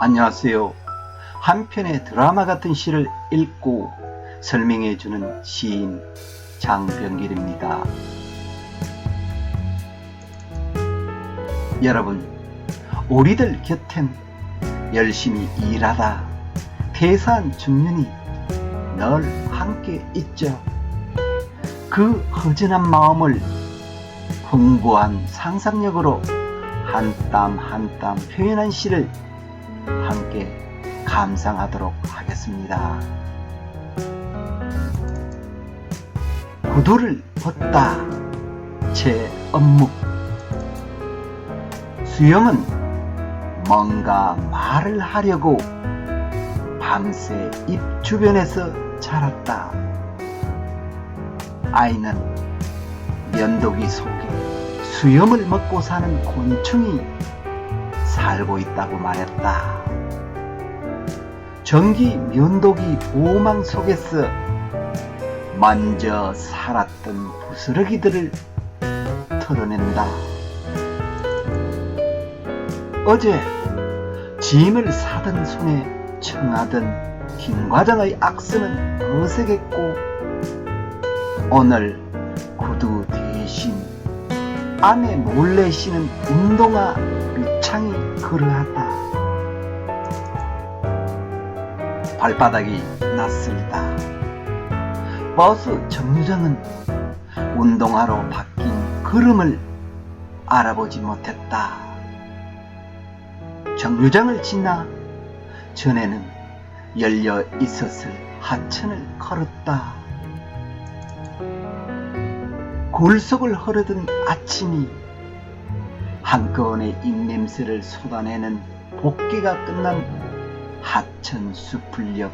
안녕하세요. 한 편의 드라마 같은 시를 읽고 설명해 주는 시인 장병길입니다. 여러분, 우리들 곁엔 열심히 일하다 퇴사한 중년이 늘 함께 있죠. 그 허전한 마음을 풍부한 상상력으로 한 땀 한 땀 표현한 시를 함께 감상하도록 하겠습니다. 구두를 벗다 제 업무 수영은 뭔가 말을 하려고 밤새 입 주변에서 자랐다. 아이는 면도기 속에 수염을 먹고 사는 곤충이 살고 있다고 말했다. 전기 면도기 보호망 속에서 먼저 살았던 부스러기들을 털어낸다. 어제 짐을 사던 손에 청하던 김 과장의 악수는 어색했고 오늘 구두 대신 안에 몰래 신은 운동화 밑창이 그러하다. 발바닥이 낯설다. 버스 정류장은 운동화로 바뀐 걸음을 알아보지 못했다. 정류장을 지나 전에는 열려 있었을 하천을 걸었다. 굴속을 흐르던 아침이 한꺼번에 입냄새를 쏟아내는 복귀가 끝난 하천 수풀역.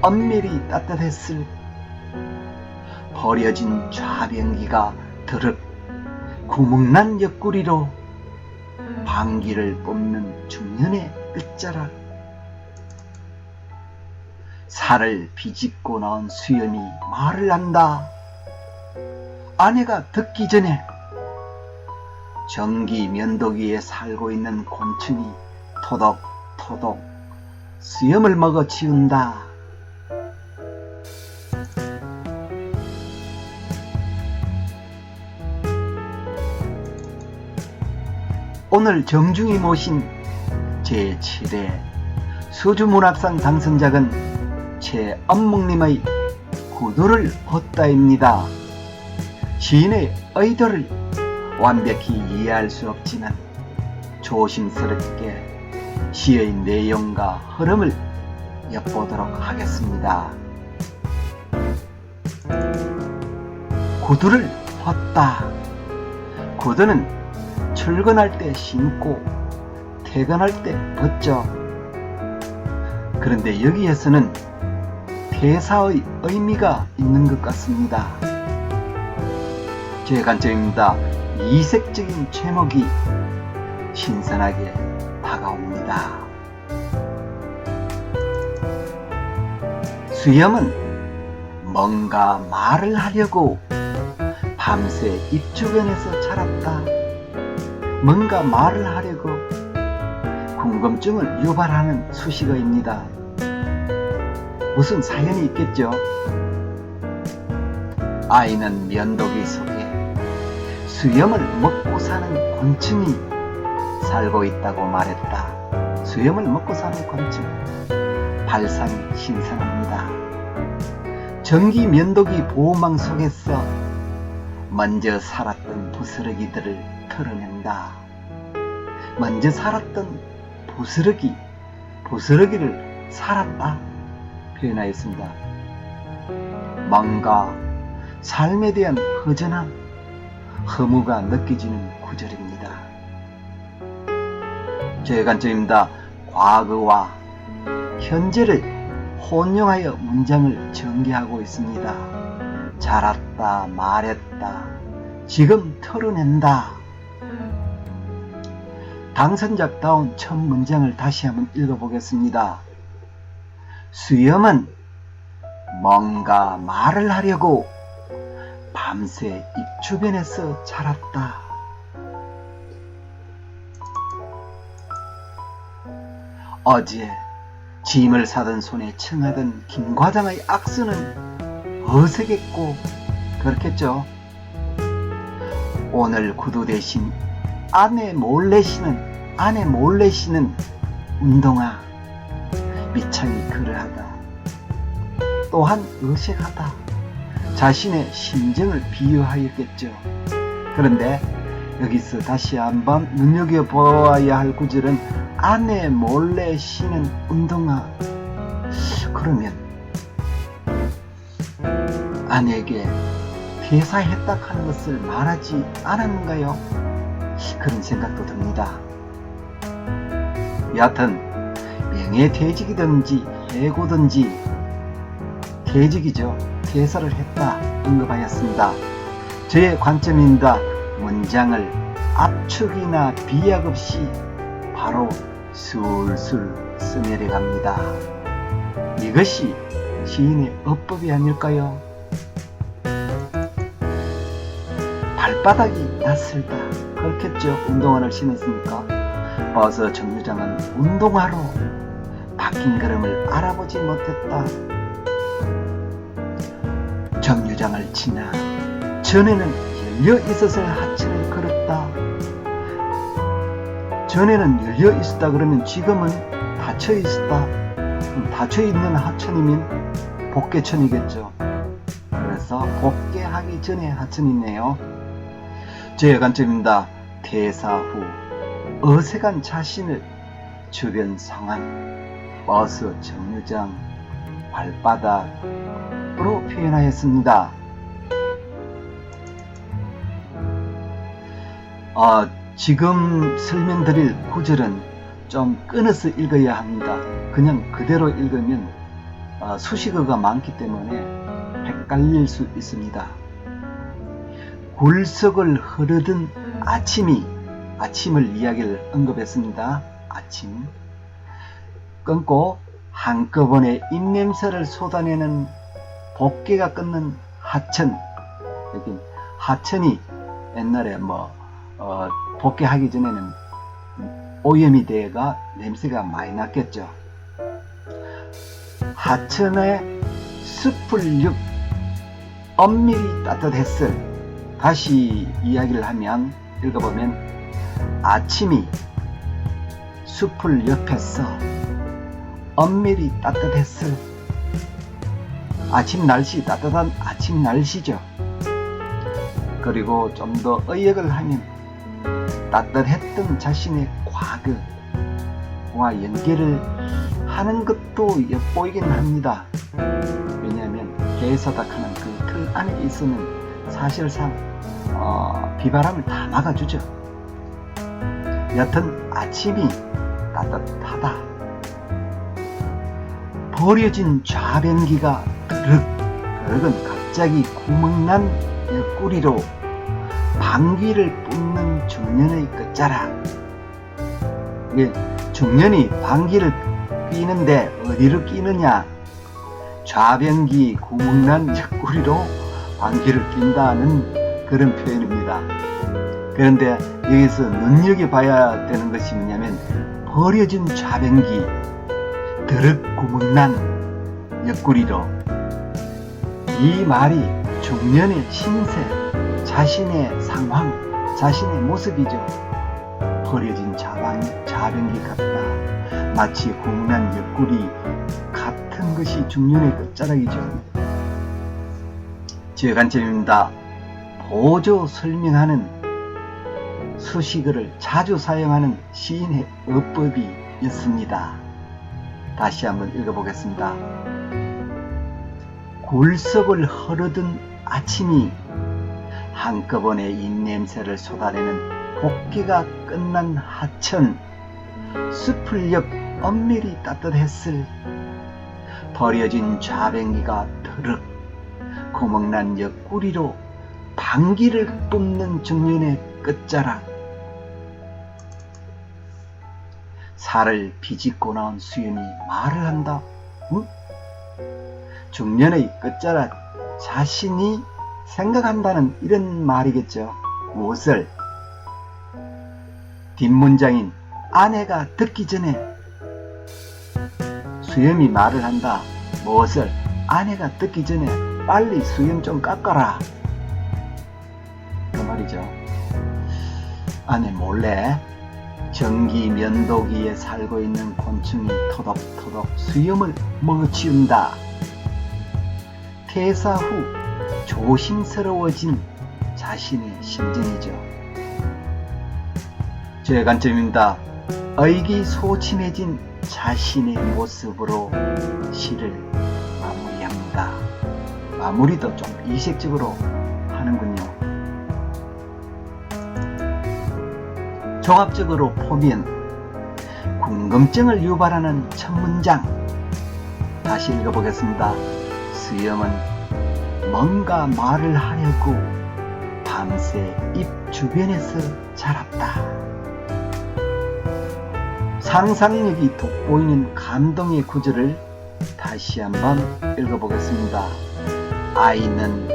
엄밀히 따뜻했을 버려진 좌변기가 드륵 구멍난 옆구리로 방귀를 뽑는 중년의 끝자락. 살을 비집고 나온 수염이 말을 한다 아내가 듣기 전에 전기 면도기에 살고 있는 곤충이 토독토독 수염을 먹어 치운다. 오늘 정중히 모신 제7회 수주문학상 당선작은 최엄묵님의 구두를 벗다입니다. 시인의 의도를 완벽히 이해할 수 없지만 조심스럽게 시의 내용과 흐름을 엿보도록 하겠습니다. 구두를 벗다. 구두는 출근할 때 신고 퇴근할 때 벗죠. 그런데 여기에서는 대사의 의미가 있는 것 같습니다. 제 관점입니다. 이색적인 제목이 신선하게 다가옵니다. 수염은 뭔가 말을 하려고 밤새 입 주변에서 자랐다. 뭔가 말을 하려고 궁금증을 유발하는 수식어입니다. 무슨 사연이 있겠죠? 아이는 면도기 속에 수염을 먹고 사는 곤충이 살고 있다고 말했다. 수염을 먹고 사는 곤충. 발상이 신선합니다. 전기 면도기 보호망 속에서 먼저 살았던 부스러기들을 털어낸다. 먼저 살았던 부스러기, 부스러기를 살았다. 표현하였습니다. 뭔가 삶에 대한 허전함, 허무가 느껴지는 구절입니다. 제 관점입니다. 과거와 현재를 혼용하여 문장을 전개하고 있습니다. 자랐다, 말했다, 지금 털어낸다. 당선작다운 첫 문장을 다시 한번 읽어보겠습니다. 수염은 뭔가 말을 하려고 밤새 입 주변에서 자랐다. 어제 짐을 사던 손에 청하던 김 과장의 악수는 어색했고 그렇겠죠. 오늘 구두 대신 아내 몰래 신은 아내 몰래 신은 운동화 미창이 그러하다. 또한 어색하다. 자신의 심정을 비유하였겠죠. 그런데 여기서 다시 한번 눈여겨보아야 할 구절은 아내 몰래 신은 운동화. 그러면 아내에게 퇴사했다 하는 것을 말하지 않았는가요? 그런 생각도 듭니다. 여하튼 명예퇴직이든지 해고든지 퇴직이죠. 퇴사를 했다 언급하였습니다. 저의 관점입니다. 문장을 압축이나 비약 없이 바로 술술 써내려 갑니다. 이것이 시인의 어법이 아닐까요? 발바닥이 낯설다. 그렇겠죠. 운동화를 신었으니까. 버서 정류장은 운동화로 바뀐 걸음을 알아보지 못했다. 정류장을 지나 전에는 열려 있어서 하천을 걸었다. 전에는 열려 있었다 그러면 지금은 닫혀 있었다. 닫혀 있는 하천이면 복개천이겠죠. 그래서 복개하기 전에 하천이네요. 제 관점입니다. 퇴사 후 어색한 자신을 주변 상황, 버스 정류장, 발바닥으 로 표현하였습니다. 아, 지금 설명드릴 구절은 좀 끊어서 읽어야 합니다. 그냥 그대로 읽으면 아, 수식어가 많기 때문에 헷갈릴 수 있습니다. 굴석을 흐르던 아침이 아침을 이야기를 언급했습니다. 아침 끊고 한꺼번에 입냄새를 쏟아내는 복개가 끊는 하천 여기 하천이 옛날에 뭐 어, 복개하기 전에는 오염이 돼가 냄새가 많이 났겠죠. 하천의 숲을 육 엄밀히 따뜻했을 다시 이야기를 하면 읽어보면 아침이 숲을 옆에서 엄밀히 따뜻했을 아침 날씨 따뜻한 아침 날씨죠. 그리고 좀 더 의역을 하면 따뜻했던 자신의 과거와 연계를 하는 것도 엿보이긴 합니다. 왜냐하면 개서닥하는 그 틀 안에 있으면 사실상 어, 비바람을 다 막아주죠. 여튼 아침이 따뜻하다. 버려진 좌변기가 드륵, 드륵은 갑자기 구멍난 옆구리로 방귀를 뿜는 중년의 끝자락. 이게 중년이 방귀를 끼는데 어디로 끼느냐? 좌변기 구멍난 옆구리로 방귀를 낀다는 그런 표현입니다. 그런데 여기서 눈여겨봐야 되는 것이 뭐냐면 버려진 좌변기 드륵 구멍난 옆구리로 이 말이 중년의 신세 자신의 상황 자신의 모습이죠 버려진 자방, 자변기 같다 마치 구멍난 옆구리 같은 것이 중년의 끝자락이죠 제 관점입니다 보조 설명하는 수식어를 자주 사용하는 시인의 어법이 있습니다. 다시 한번 읽어보겠습니다. 굴석을 흐르던 아침이 한꺼번에 입냄새를 쏟아내는 복기가 끝난 하천 숲을 옆 엄밀히 따뜻했을 버려진 좌뱅이가 드륵 구멍난 옆구리로 방귀를 뿜는 중년의 끝자락 살을 비집고 나온 수연이 말을 한다. 응? 중년의 끝자락 자신이 생각한다는 이런 말이겠죠. 무엇을? 뒷문장인 아내가 듣기 전에 수염이 말을 한다. 무엇을? 아내가 듣기 전에 빨리 수염 좀 깎아라. 그 말이죠. 아내 몰래 전기 면도기에 살고 있는 곤충이 토덕토덕 수염을 먹어치운다. 퇴사 후 조심스러워진 자신의 심정이죠. 제 관점입니다. 의기소침해진 자신의 모습으로 시를 마무리합니다. 마무리도 좀 이색적으로 하는군요. 종합적으로 보면 궁금증을 유발하는 첫 문장 다시 읽어보겠습니다. 수염은 뭔가 말을 하려고 밤새 입 주변에서 자랐다. 상상력이 돋보이는 감동의 구절을 다시 한번 읽어보겠습니다. 아이는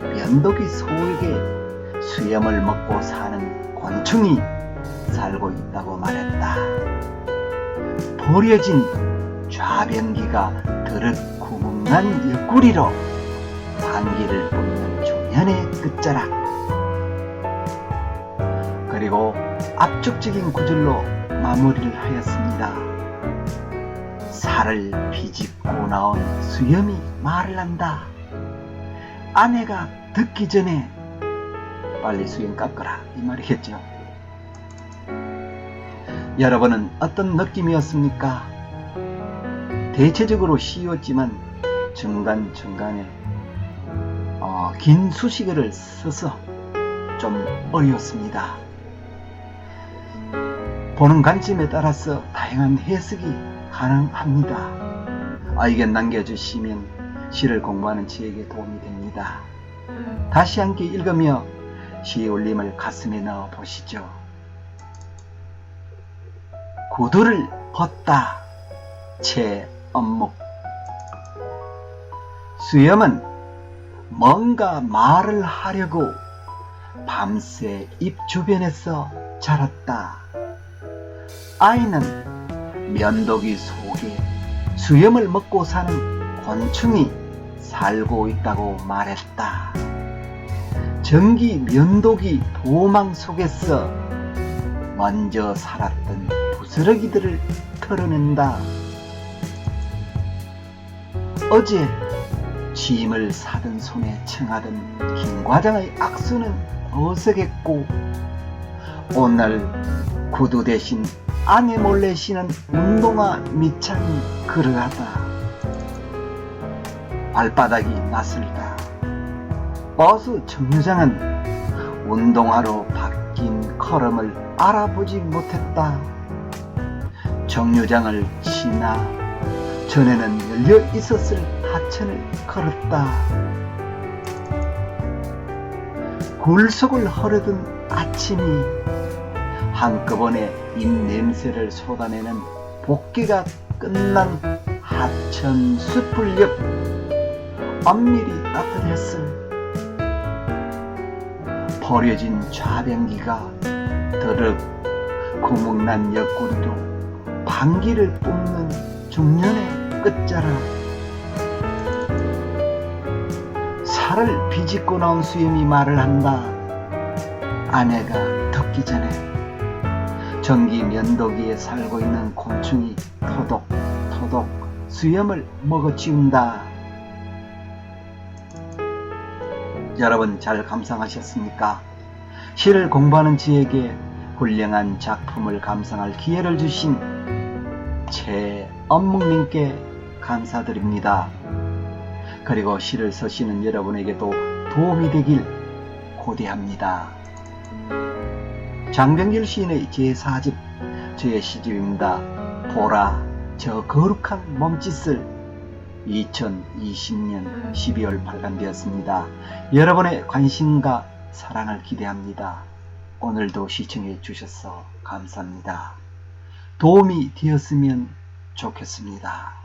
면도기 소에게 수염을 먹고 사는 곤충이 살고 있다고 말했다. 버려진 좌변기가 드륵 난 옆구리로 방귀를 뿜는 조연의 끝자락. 그리고 압축적인 구절로 마무리를 하였습니다. 살을 비집고 나온 수염이 말을 한다. 아내가 듣기 전에 빨리 수염 깎아라 이 말이겠죠. 여러분은 어떤 느낌이었습니까? 대체적으로 쉬웠지만 중간중간에 어, 긴 수식어를 써서 좀 어려웠습니다. 보는 관점에 따라서 다양한 해석이 가능합니다. 의견 남겨주시면 시를 공부하는 저에게 도움이 됩니다. 다시 함께 읽으며 시의 울림을 가슴에 넣어 보시죠. 구두를 벗다 제 업목 수염은 뭔가 말을 하려고 밤새 입 주변에서 자랐다. 아이는 면도기 속에 수염을 먹고 사는 곤충이 살고 있다고 말했다. 전기 면도기 도망 속에서 먼저 살았던 부스러기들을 털어낸다. 어제 짐을 사던 손에 청하던 김 과장의 악수는 어색했고 오늘 구두 대신 아내 몰래 신은 운동화 밑창이 그러하다. 발바닥이 낯설다. 버스 정류장은 운동화로 바뀐 걸음을 알아보지 못했다. 정류장을 지나 전에는 열려 있었을 하천을 걸었다. 굴속을 흐르던 아침이 한꺼번에 입 냄새를 쏟아내는 복귀가 끝난 하천 숯불 옆 엄밀히 따뜻했을 버려진 좌변기가 드륵 구멍난 옆구리로 방귀를 뿜는 중년의 끝자락 살을 비집고 나온 수염이 말을 한다 아내가 듣기 전에 전기 면도기에 살고 있는 곤충이 토독 토독 수염을 먹어치운다 여러분 잘 감상하셨습니까? 시를 공부하는 지에게 훌륭한 작품을 감상할 기회를 주신 최엄묵님께 감사드립니다. 그리고 시를 쓰시는 여러분에게도 도움이 되길 고대합니다. 장병길 시인의 제4집 저의 시집입니다. 보라 저 거룩한 몸짓을 2020년 12월 발간되었습니다. 여러분의 관심과 사랑을 기대합니다. 오늘도 시청해 주셔서 감사합니다. 도움이 되었으면 좋겠습니다.